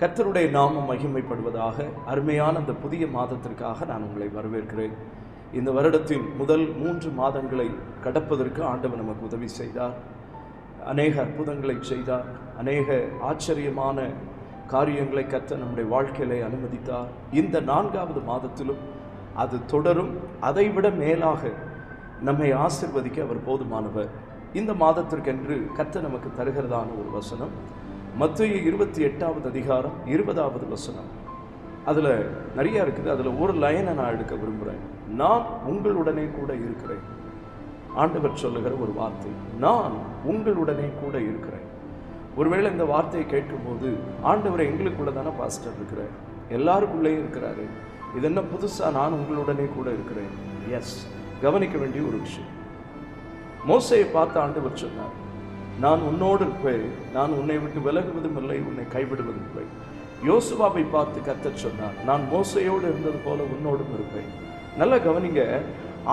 கர்த்தருடைய நாமம் மகிமைப்படுவதாக அருமையான அந்த புதிய மாதத்திற்காக நான் உங்களை வரவேற்கிறேன். இந்த வருடத்தின் முதல் மூன்று மாதங்களை கடப்பதற்கு ஆண்டவர் நமக்கு உதவி செய்தார். அநேக அற்புதங்களை செய்தார். அநேக ஆச்சரியமான காரியங்களை கத்த நம்முடைய வாழ்க்கையிலே அனுமதித்தார். இந்த நான்காவது மாதத்திலும் அது தொடரும். அதைவிட மேலாக நம்மை ஆசிர்வதிக்க அவர் போதுமானவர். இந்த மாதத்திற்கென்று கத்த நமக்கு தருகிறதான ஒரு வசனம். மத்திய இருபத்தி எட்டாவது அதிகாரம் இருபதாவது வசனம். அதில் நிறையா இருக்குது. அதில் ஒரு லைனை நான் எடுக்க விரும்புகிறேன் நான் உங்களுடனே கூட இருக்கிறேன். ஆண்டவர் சொல்லுகிற ஒரு வார்த்தை. நான் உங்களுடனே கூட இருக்கிறேன். ஒருவேளை இந்த வார்த்தையை கேட்கும்போது ஆண்டவர் எங்களுக்குள்ள தானே பாஸ்டர் இருக்கிறார். எல்லாருக்குள்ளேயும் இருக்கிறாரு. இது என்ன புதுசாக நான் உங்களுடனே கூட இருக்கிறேன்? எஸ் கவனிக்க வேண்டிய ஒரு விஷயம். மோசையை பார்த்து ஆண்டவர் சொன்னார் நான் உன்னோடு இருப்பேன். நான் உன்னை விட்டு விலகுவதும் இல்லை உன்னை கைவிடுவதும் இல்லை. யோசுவாவை பார்த்து கத்தர் சொன்னார் நான் மோசையோடு இருந்தது போல உன்னோடும் இருப்பேன். நல்லா கவனிங்க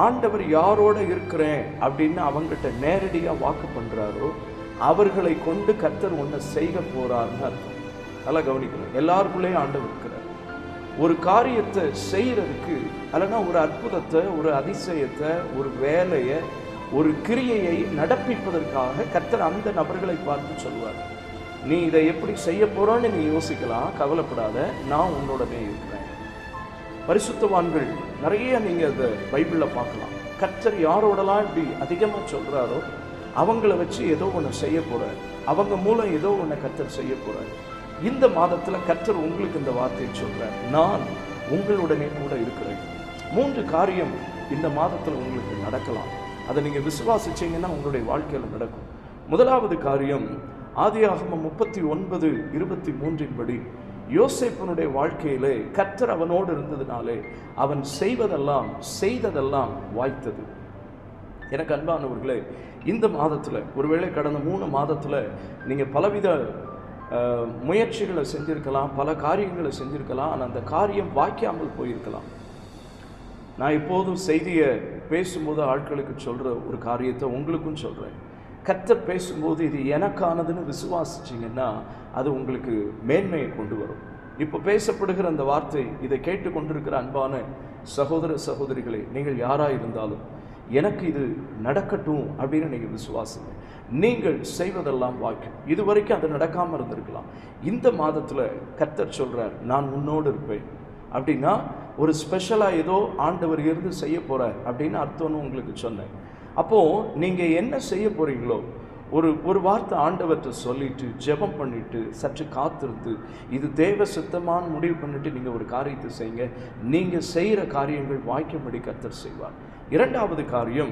ஆண்டவர் யாரோட இருக்கிறேன்? அப்படின்னு அவங்ககிட்ட நேரடியாக வாக்கு பண்ணுறாரோ அவர்களை கொண்டு கத்தர் ஒன்றை செய்ய போகிறாருன்னு அர்த்தம். நல்லா கவனிக்கணும் எல்லாருக்குள்ளேயும் ஆண்டவர் இருக்கிறார். ஒரு காரியத்தை செய்கிறதுக்கு அல்லனா ஒரு அற்புதத்தை ஒரு அதிசயத்தை ஒரு வேலையை ஒரு கிரியையை நடப்பிப்பதற்காக கத்தர் அந்த நபர்களை பார்த்து சொல்வார் நீ இதை எப்படி செய்ய போறோன்னு நீ யோசிக்கலாம் கவலைப்படாத நான் உன்னோடனே இருக்கிறேன். பரிசுத்தவான்கள் நிறைய நீங்க அதை பைபிளில் பார்க்கலாம். கர்த்தர் யாரோடலாம் இப்படி அதிகமாக சொல்றாரோ அவங்கள வச்சு ஏதோ ஒன்று செய்ய போகிறார் அவங்க மூலம் ஏதோ ஒன்று கத்தர் செய்ய போகிறார் இந்த மாதத்தில் கர்த்தர் உங்களுக்கு இந்த வார்த்தையை சொல்கிறார் நான் உங்களுடனே கூட இருக்கிறேன். மூன்று காரியம் இந்த மாதத்தில் உங்களுக்கு நடக்கலாம். அதை நீங்கள் விசுவாசிச்சிங்கன்னா உங்களுடைய வாழ்க்கையில் நடக்கும். முதலாவது காரியம் ஆதியாகமம் முப்பத்தி ஒன்பது இருபத்தி மூன்றின் படி யோசேப்பனுடைய வாழ்க்கையிலே கத்தர் அவனோடு இருந்ததுனாலே அவன் செய்வதெல்லாம் செய்ததெல்லாம் வாய்த்தது. எனக்கு அன்பானவர்களே இந்த மாதத்தில் ஒருவேளை கடந்த மூணு மாதத்தில் நீங்கள் பலவித முயற்சிகளை செஞ்சிருக்கலாம் பல காரியங்களை செஞ்சிருக்கலாம் ஆனால் அந்த காரியம் வாய்க்காமல் போயிருக்கலாம். நான் இப்போதும் செய்தியை பேசும்போது ஆட்களுக்கு சொல்கிற ஒரு காரியத்தை உங்களுக்கும் சொல்கிறேன் கத்த பேசும்போது இது எனக்கானதுன்னு விசுவாசிச்சிங்கன்னா அது உங்களுக்கு மேன்மையை கொண்டு வரும். இப்போ பேசப்படுகிற அந்த வார்த்தை இதை கேட்டு கொண்டிருக்கிற அன்பான சகோதர சகோதரிகளே நீங்கள் யாராக இருந்தாலும் எனக்கு இது நடக்கட்டும் அப்படின்னு நீங்கள் விசுவாசிங்க. நீங்கள் செய்வதெல்லாம் வாய்க்கும் இது வரைக்கும் அது நடக்காமல் இருந்திருக்கலாம். இந்த மாதத்தில் கத்தர் சொல்கிறார் நான் உன்னோடு இருப்பேன். அப்படின்னா ஒரு ஸ்பெஷலாக ஏதோ ஆண்டவர் இருந்து செய்ய போகிறார் அப்படின்னு அர்த்தம்னு உங்களுக்கு சொன்னேன். அப்போது நீங்கள் என்ன செய்ய போகிறீங்களோ ஒரு ஒரு வார்த்தை ஆண்டவர்கிட்ட சொல்லிட்டு ஜெபம் பண்ணிட்டு சற்று காத்திருந்து இது தேவ சுத்தமான முடிவு பண்ணிட்டு நீங்கள் ஒரு காரியத்தை செய்யுங்க. நீங்கள் செய்கிற காரியங்கள் வாய்க்கும்படி கத்தர் செய்வார். இரண்டாவது காரியம்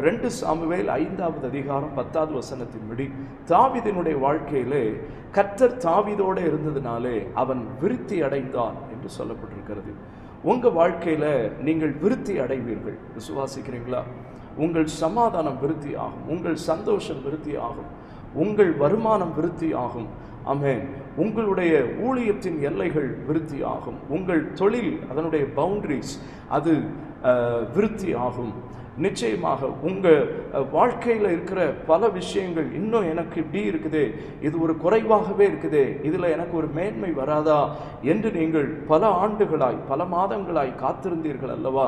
ரெண்டு சாமுவேல் ஐந்தாவது அதிகாரம் பத்தாவது வசனத்தின்படி தாவிதனுடைய வாழ்க்கையிலே கத்தர் தாவிதோடு இருந்ததுனாலே அவன் விருத்தி அடைந்தான் என்று சொல்லப்பட்டிருக்கிறது. உங்கள் வாழ்க்கையில நீங்கள் விருத்தி அடைவீர்கள். விசுவாசிக்கிறீங்களா? உங்கள் சமாதானம் விருத்தி ஆகும். உங்கள் சந்தோஷம் விருத்தி ஆகும். உங்கள் வருமானம் விருத்தி ஆகும். ஆமென். உங்களுடைய ஊழியத்தின் எல்லைகள் விருத்தி ஆகும் உங்கள் தொழில் அதனுடைய பவுண்ட்ரிஸ் அது விருத்தி ஆகும் நிச்சயமாக உங்கள் வாழ்க்கையில் இருக்கிற பல விஷயங்கள் இன்னும் எனக்கு இப்படி இருக்குது. இது ஒரு குறைவாகவே இருக்குது. இதில் எனக்கு ஒரு மேன்மை வராதா என்று நீங்கள் பல ஆண்டுகளாய் பல மாதங்களாய் காத்திருந்தீர்கள் அல்லவா?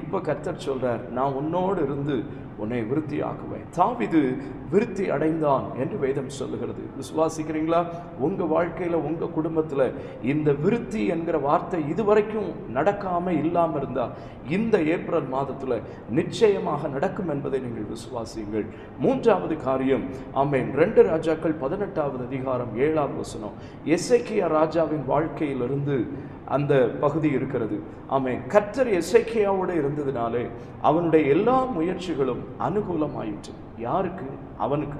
இப்போ கத்தர் சொல்கிறார் நான் உன்னோடு இருந்து உன்னை விருத்தி ஆக்குவேன் தாவிது விருத்தி அடைந்தான் என்று வேதம் சொல்லுகிறது. விசுவாசிக்கிறீங்களா? உங்கள் வாழ்க்கையில் உங்கள் குடும்பத்தில் இந்த விருத்தி என்கிற வார்த்தை இதுவரைக்கும் நடக்காமல் இல்லாமல் இருந்தால் இந்த ஏப்ரல் மாதத்தில் நிச்சயம் நிச்சயமாக நடக்கும் என்பதை நீங்கள் விசுவாசியுங்கள். மூன்றாவது காரியம் ஆமேன். ரெண்டு ராஜாக்கள் பதினெட்டாவது அதிகாரம் ஏழாவது வசனம். எசேக்கியா ராஜாவின் வாழ்க்கையிலிருந்து அந்த பகுதி இருக்கிறது. ஆமென். கர்த்தர் எசேக்கியாவோடு இருந்ததுனாலே அவனுடைய எல்லா முயற்சிகளும் அனுகூலமாயிற்று. யாருக்கு? அவனுக்கு.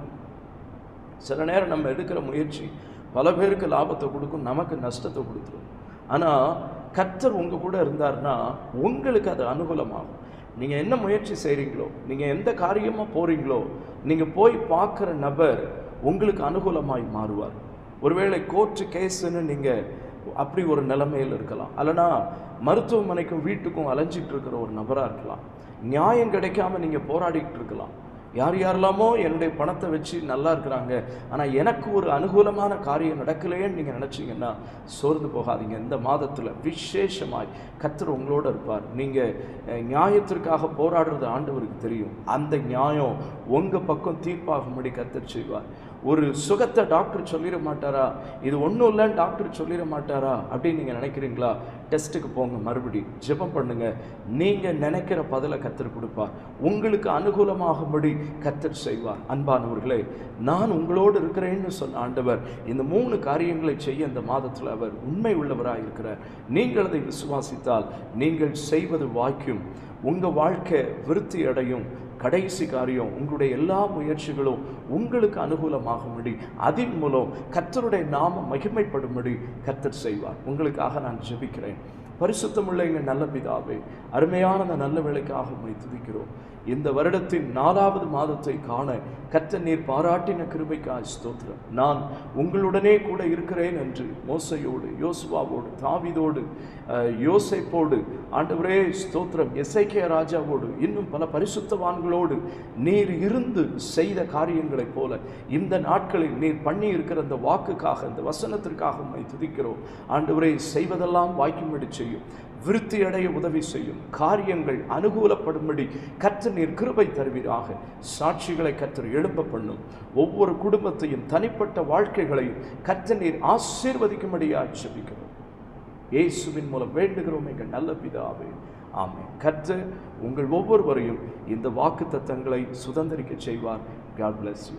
சில நேரம் நம்ம எடுக்கிற முயற்சி பல பேருக்கு லாபத்தை கொடுக்கும் நமக்கு நஷ்டத்தை கொடுத்துரும். ஆனால் கர்த்தர் உங்கள் கூட இருந்தார்னா உங்களுக்கு அது அனுகூலமாகும். நீங்கள் என்ன முயற்சி செய்கிறீங்களோ நீங்கள் எந்த காரியமாக போகிறீங்களோ நீங்கள் போய் பார்க்குற நபர் உங்களுக்கு அனுகூலமாய் மாறுவார். ஒருவேளை கோர்ட்டு கேஸுன்னு நீங்கள் அப்படி ஒரு நிலைமையில் இருக்கலாம். அல்லனா மருத்துவமனைக்கும் வீட்டுக்கும் அலைஞ்சிட்டு இருக்கிற ஒரு நபராக இருக்கலாம். நியாயம் கிடைக்காம நீங்கள் போராடிக்கிட்டு இருக்கலாம். யார் யாரெல்லாமோ என்னுடைய பணத்தை வச்சு நல்லா இருக்கிறாங்க. ஆனால் எனக்கு ஒரு அனுகூலமான காரியம் நடக்கலையேன்னு நீங்கள் நினச்சிங்கன்னா சோர்ந்து போகாதீங்க. இந்த மாதத்தில் விசேஷமாய் கத்தர் உங்களோட இருப்பார். நீங்கள் நியாயத்திற்காக போராடுறது ஆண்டவருக்கு தெரியும். அந்த நியாயம் உங்கள் பக்கம் தீர்ப்பாகும்படி கத்தர் செய்வார். ஒரு சுகத்தை டாக்டர் சொல்லிட மாட்டாரா? இது ஒன்றும் இல்லைன்னு டாக்டர் சொல்லிட மாட்டாரா? அப்படின்னு நீங்கள் நினைக்கிறீங்களா? டெஸ்ட்டுக்கு போங்க மறுபடி ஜெபம் பண்ணுங்க. நீங்கள் நினைக்கிற பதிலை கத்தர் கொடுப்பார் உங்களுக்கு அனுகூலமாகும்படி கத்தர் செய்வார். அன்பானவர்களே நான் உங்களோடு இருக்கிறேன்னு சொன்ன ஆண்டவர் இந்த மூணு காரியங்களை செய்ய இந்த மாதத்தில் அவர் உண்மை உள்ளவராக இருக்கிறார். நீங்கள் அதை விசுவாசித்தால் நீங்கள் செய்வது வாய்க்கும். உங்கள் வாழ்க்கை விருத்தி அடையும். கடைசி காரியம் உங்களுடைய எல்லா முயற்சிகளும் உங்களுக்கு அனுகூலமாகும்படி அதன் மூலம் கர்த்தருடைய நாமம் மகிமைப்படும்படி கர்த்தர் செய்வார். உங்களுக்காக நான் ஜெபிக்கிறேன். பரிசுத்தமுள்ள எங்கள் நல்ல பிதாவே அருமையான அந்த நல்ல வேலைக்காக உண்மை துதிக்கிறோம். இந்த வருடத்தின் நாலாவது மாதத்தை காண கற்ற நீர் பாராட்டின கிருபைக்காய் ஸ்தோத்திரம். நான் உங்களுடனே கூட இருக்கிறேன் என்று மோசையோடு யோசுவாவோடு தாவிதோடு யோசைப்போடு ஆண்டவரே ஸ்தோத்திரம் எஸ்ஐகே ராஜாவோடு இன்னும் பல பரிசுத்தவான்களோடு நீர் இருந்து செய்த காரியங்களைப் போல இந்த நாட்களில் நீர் பண்ணி இருக்கிற அந்த வாக்குக்காக இந்த வசனத்திற்காக உண்மை துதிக்கிறோம். ஆண்டவரே செய்வதெல்லாம் வாய்க்கும்படி செய்யும். விருத்தி அடைய உதவி செய்யும். காரியங்கள் அனுகூலப்படும்படி கத்தர் நீர் கிருபை தருவீராக. சாட்சிகளை கத்தர் எழும்ப பண்ணும். ஒவ்வொரு குடும்பத்தையும் தனிப்பட்ட வாழ்க்கைகளையும் கத்தர் நீர் ஆசீர்வதிக்கும்படியாக ஜெபிக்கிறோம். இயேசுவின் மூலம் வேண்டுகிறோம் எங்கள் நல்ல பிதாவே. ஆமே கர்த்தர் உங்கள் ஒவ்வொருவரையும் இந்த வாக்கு தத்தங்களை சுதந்திரிக்க செய்வார். God bless you